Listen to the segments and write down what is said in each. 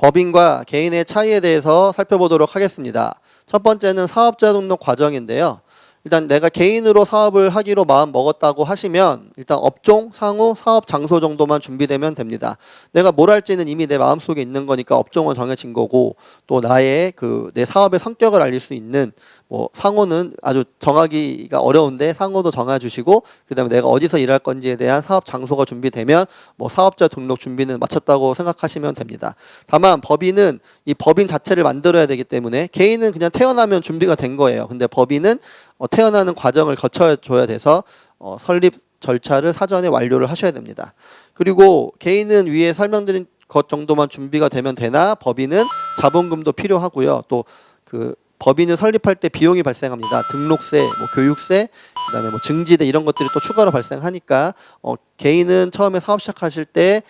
법인과 개인의 차이에 대해서 살펴보도록 하겠습니다. 첫 번째는 사업자 등록 과정인데요. 일단 내가 개인으로 사업을 하기로 마음 먹었다고 하시면 일단 업종, 상호, 사업 장소 정도만 준비되면 됩니다. 내가 뭘 할지는 이미 내 마음속에 있는 거니까 업종은 정해진 거고 또 나의 그 내 사업의 성격을 알릴 수 있는 뭐 상호는 아주 정하기가 어려운데 상호도 정해 주시고 그다음에 내가 어디서 일할 건지에 대한 사업 장소가 준비되면 뭐 사업자 등록 준비는 마쳤다고 생각하시면 됩니다. 다만 법인은 이 법인 자체를 만들어야 되기 때문에 개인은 그냥 태어나면 준비가 된 거예요. 근데 법인은 어, 태어나는 과정을 거쳐 줘야 돼서 어, 설립 절차를 사전에 완료를 하셔야 됩니다. 그리고 개인은 위에 설명드린 것 정도만 준비가 되면 되나 법인은 자본금도 필요하고요. 또 그 법인을 설립할 때 비용이 발생합니다. 등록세, 뭐 교육세, 그다음에 뭐 증지대 이런 것들이 또 추가로 발생하니까 어, 개인은 처음에 사업 시작하실 때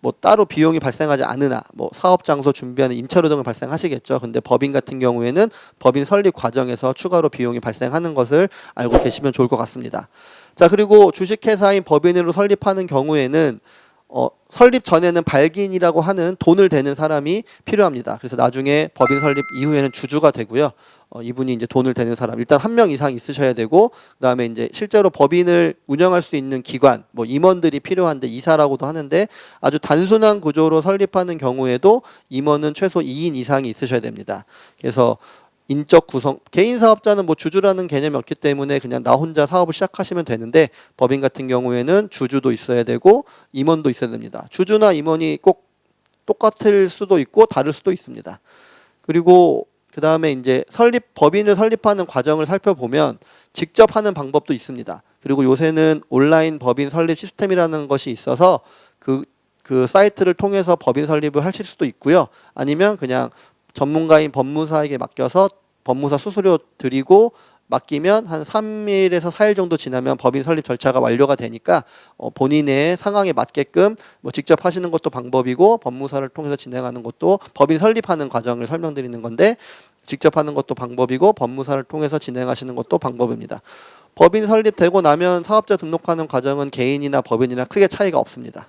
뭐 따로 비용이 발생하지 않으나 뭐 사업 장소 준비하는 임차료 등을 발생하시겠죠. 근데 법인 같은 경우에는 법인 설립 과정에서 추가로 비용이 발생하는 것을 알고 계시면 좋을 것 같습니다. 자 그리고 주식회사인 법인으로 설립하는 경우에는 어, 설립 전에는 발기인이라고 하는 돈을 대는 사람이 필요합니다. 그래서 나중에 법인 설립 이후에는 주주가 되고요. 어, 이분이 이제 돈을 대는 사람 일단 한 명 이상 있으셔야 되고 그다음에 이제 실제로 법인을 운영할 수 있는 기관 뭐 임원들이 필요한데 이사라고도 하는데 아주 단순한 구조로 설립하는 경우에도 임원은 최소 2인 이상이 있으셔야 됩니다. 그래서 인적 구성 개인 사업자는 뭐 주주라는 개념이 없기 때문에 그냥 나 혼자 사업을 시작하시면 되는데 법인 같은 경우에는 주주도 있어야 되고 임원도 있어야 됩니다. 주주나 임원이 꼭 똑같을 수도 있고 다를 수도 있습니다. 그리고 그 다음에 이제 설립 법인을 설립하는 과정을 살펴보면 직접 하는 방법도 있습니다. 그리고 요새는 온라인 법인 설립 시스템이라는 것이 있어서 그, 그 사이트를 통해서 법인 설립을 하실 수도 있고요. 아니면 그냥 전문가인 법무사에게 맡겨서 법무사 수수료 드리고 맡기면 한 3일에서 4일 정도 지나면 법인 설립 절차가 완료가 되니까 어, 본인의 상황에 맞게끔 뭐 직접 하시는 것도 방법이고 법무사를 통해서 진행하는 것도 법인 설립하는 과정을 설명드리는 건데 직접 하는 것도 방법이고 법무사를 통해서 진행하시는 것도 방법입니다. 법인 설립되고 나면 사업자 등록하는 과정은 개인이나 법인이나 크게 차이가 없습니다.